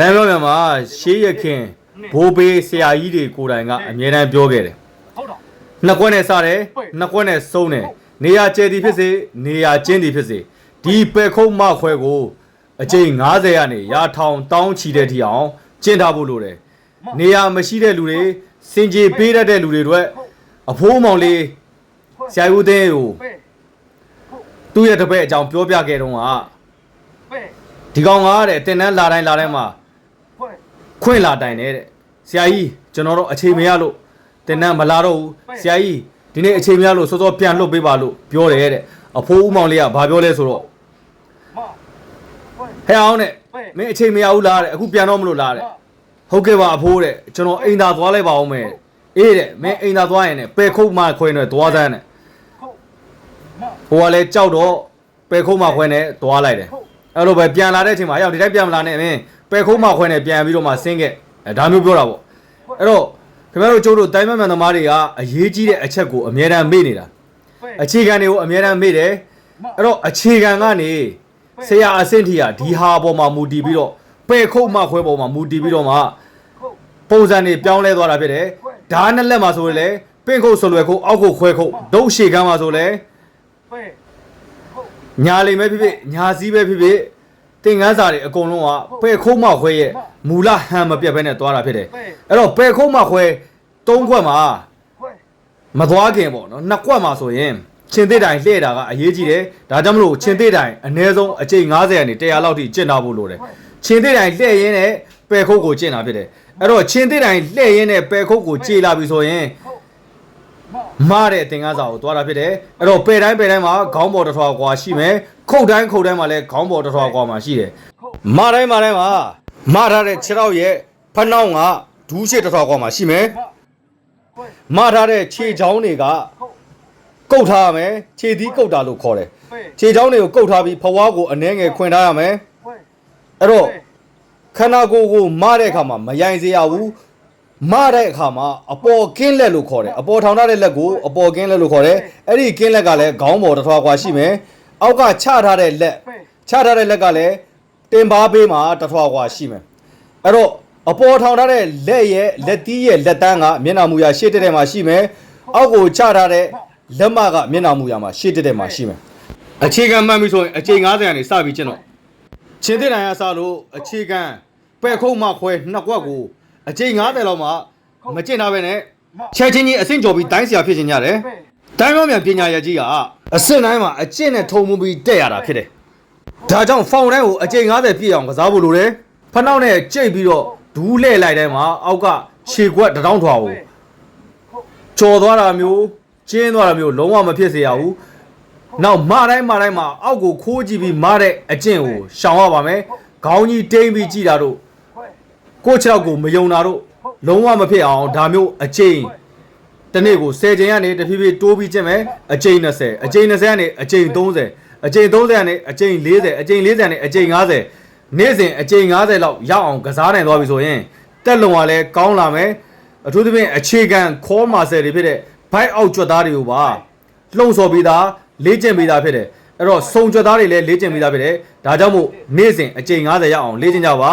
တန်ပြောမြန်မာရှေးရခင်ဘိုးဘေးဆရာကြီးတွေကိုယ်တိုင်ကအမြဲတမ်းပြောခဲ့တယ်ဟုတ်တော့နှစ်ကွက်နဲ့စတယ်နှစ်ကွက်နဲ့ဆုံးတယ်နေရာကျဲသည်ဖြစ်စေနေရာကျင်းသည်ဖြစ်စေဒီပေခုံးမခွဲကိုအကျိန်90ကနေရာထောင်တောင်းချီတဲ့ထီအောင်ကျင်းထားဖို့လိုတယ်နေရာမရှိတဲ့လူတွေစင်ကြေပေးတတ်တဲ့လူတွေအတွက်အဖိုးမောင်လေးဆရာဦးသိန်းကိုပဲသူ့ရဲ့တပည့်အကြောင်းပြောပြခဲ့တော့ကပဲဒီကောင်ကတဲ့တင်တန်းလာတိုင်းလာတိုင်းမှာခွဲ ခွင့်လာတိုင်နေတဲ့ဆရာကြီးကျွန်တော်တို့အချိန်မရလို့တင်တန်းမလာတော့ဘူးဆရာကြီးဒီနေ့အချိန်မရလို့စောစောပြန်လွတ်ပေးပါလို့ပြောတယ်တဲ့အဖိုးဦးမောင်လေးကဘာပြောလဲဆိုတော့မခွဲဟဲ့အောင်တဲ့မင်းအချိန်မရဘူးလားတဲ့အခုပြန်တော့မလို့လားတဲ့ဟုတ်ကဲ့ပါအဖိုးတဲ့ကျွန်တော်အိမ်သာသွားလိုက်ပါအောင်မယ်အေးတဲ့မင်းအိမ်သာသွားရင်လည်းပယ်ခုတ်မှခွဲနေသွားစမ်းတဲ့ဟုတ်မဟိုကလည်းကြောက်တော့ပယ်ခုတ်မှခွဲနေသွားလိုက်တယ် အဲ့လိုပဲပြန်လာတဲ့အချိန်မှာအရောက်ဒီတိုင်းပြန်မလာနဲ့မင်းပယ်ခုတ်မှခွဲနေပြန်ပြီးတော့မှဆင်းခဲ့အဲဒါမျိုးပြောတာပေါ့အဲ့တော့ခင်ဗျားတို့ကျိုးတို့တိုင်းမမှန်သမားတွေကအရေးကြီးတဲ့အချက်ကိုအမြဲတမ်းမေ့နေတာပဲအခြေခံတွေကိုအမြဲတမ်းမေ့တယ်အဲ့တော့အခြေခံကနေဆရာအဆင့်ထိကဒီဟာပေါ်မှာမူတည်ပြီးတော့ပယ်ခုတ်မှခွဲပေါ်မှာမူတည်ပြီးတော့မှဟုတ်ပုံစံတွေပြောင်းလဲသွားတာဖြစ်တယ်ဓာတ်နှစ်လက်မှာဆိုရင်လည်းပင့်ခုတ်ဆွလွယ်ခုတ်အောက်ခုတ်ခွဲခုတ်ဒုတ်ရှေကမ်းမှာဆိုလည်းပဲဟုတ် ညာလိမ်ပဲဖြစ်ဖြစ်ညာစည်းပဲဖြစ်ဖြစ်တင်ငန်းစာတွေအကုန်လုံးကပယ်ခုတ်မှခွဲရဲ့မူလဟန်မပြတ်ဘဲနဲ့သွားတာဖြစ်တယ်အဲ့တော့ပယ်ခုတ်မှခွဲသုံးခွက်မှာခွဲမသွားခင်ပေါ့နော်နှစ်ကွက်မှာဆိုရင်ချင်းသေးတိုင်လှည့်တာကအရေးကြီးတယ်ဒါကြောင့်မလို့ချင်းသေးတိုင်အနည်းဆုံးအကျိန်90ကနေ100လောက်ထိကျင့်ထားဖို့လိုတယ်ချင်းသေးတိုင်လှည့်ရင်းနဲ့ပယ်ခုတ်ကိုကျင့်တာဖြစ်တယ်အဲ့တော့ချင်းသေးတိုင်လှည့်ရင်းနဲ့ပယ်ခုတ်ကိုကြေလာပြီဆိုရင် ဟုတ်မမတဲ့သင်္ကန်းစာကိုသွားတာဖြစ်တယ်အဲ့တော့ပယ်တိုင်းပယ်တိုင်းမှာခေါင်းပေါ်တစ်ထွာကွာရှိမယ်ခုတ်တိုင်းခုတ်တိုင်းမှာလည်းခေါင်းပေါ်တစ်ထွာကွာမှာရှိတယ်ဟုတ်မတိုင်းမတိုင်းမှာမထားတဲ့ခြေထောက်ရဲ့ဖနှောင်းကဒူးရှိတစ်ထွာကွာမှာရှိမယ်မခွဲမထားတဲ့ခြေချောင်းတွေကဟုတ်ကုတ်ထားရမယ်ခြေသီးကုတ်တာလို့ခေါ်တယ်ပဲခြေချောင်းတွေကိုကုတ်ထားပြီးဖဝါးကိုအနှဲငယ်ခွင်ထားရမယ်ခွဲအဲ့တော့ခန္ဓာကိုယ်ကိုမတဲ့အခါမှာမယိုင်စေရဘူး မတဲ့အခါမှာအပေါ်ကင်းလက်လို့ခေါ်တယ်အပေါ်ထောင်ထားတဲ့လက်ကိုအပေါ်ကင်းလက်လို့ခေါ်တယ်အဲ့ဒီကင်းလက်ကလည်းခေါင်းပေါ်တစ်ထွားကွာရှိမယ်အောက်ကချထားတဲ့လက်ပဲချထားတဲ့လက်ကလည်းတင်ပါပေးမှာတစ်ထွားကွာရှိမယ်အဲ့တော့အပေါ်ထောင်ထားတဲ့လက်ရဲ့လက်တီးရဲ့လက်တန်းကမျက်နှာမူရာရှေ့တက်တဲ့မှာရှိမယ်အောက်ကိုချထားတဲ့လက်မကမျက်နှာမူရာမှာရှေ့တက်တဲ့မှာရှိမယ်အခြေခံမှတ်ပြီဆိုရင်အချိန်90ရာနေစပြီးကျင့်တော့ချင်းတဲ့နိုင်ရစလို့အခြေခံပဲ့ခုံးမှခွဲနှစ်ကွက်ကို အချိန်90လောက်မှမကျင့်တာပဲနဲ့ချက်ချင်းကြီးအဆင့်ကျော်ပြီးတိုင်းဆရာဖြစ်ခြင်းရတယ်ပဲတိုင်းမောင်မြန်ပညာရကြီးကအစ်စ်တိုင်းမှာအကျင့်နဲ့ထုံမှုပြီးတက်ရတာဖြစ်တယ်။ဒါကြောင့်ဖောင်တိုင်းကိုအကျင့်90ပြည့်အောင်ကစားဖို့လိုတယ်။ဖနှောက်နဲ့ကြိတ်ပြီးတော့ဒူးလှဲ့လိုက်တိုင်းမှာအောက်ကခြေခွက်တစ်တောင်းထွာကိုကြော်သွားတာမျိုးကျင်းသွားတာမျိုးလုံးဝမဖြစ်စေရဘူး။နောက်မတိုင်းမတိုင်းမှာအောက်ကိုခိုးကြည့်ပြီးမတဲ့အကျင့်ကိုရှောင်ရပါမယ်။ခေါင်းကြီးတိမ့်ပြီးကြည့်တာတို့ခွဲ ကိုယ့်ခြေထောက်ကိုမယုံတာတို့လုံးဝမဖြစ်အောင်ဒါမျိုးအကျင့်တနေ့ကို10ချိန်ကနေတဖြည်းဖြည်းတိုးပြီးကျင့်မယ်အချိန်20အချိန်20ကနေအချိန်30အချိန်30ကနေအချိန်40အချိန်40ကနေအချိန်50နေ့စဉ်အချိန်50လောက်ရအောင်ကစားနိုင်သွားပြီဆိုရင်တက်လုံကလည်းကောင်းလာမယ်အထူးသဖြင့်အခြေခံ core muscle တွေဖြစ်တဲ့ bite out ကြွက်သားတွေကိုပါလှုံ့ဆော်ပြီးသားလေ့ကျင့်ပြီးသားဖြစ်တယ်အဲ့တော့စုံကြွက်သားတွေလည်းလေ့ကျင့်ပြီးသားဖြစ်တယ်ဒါကြောင့်မို့နေ့စဉ်အချိန်50ရအောင်လေ့ကျင့်ကြပါ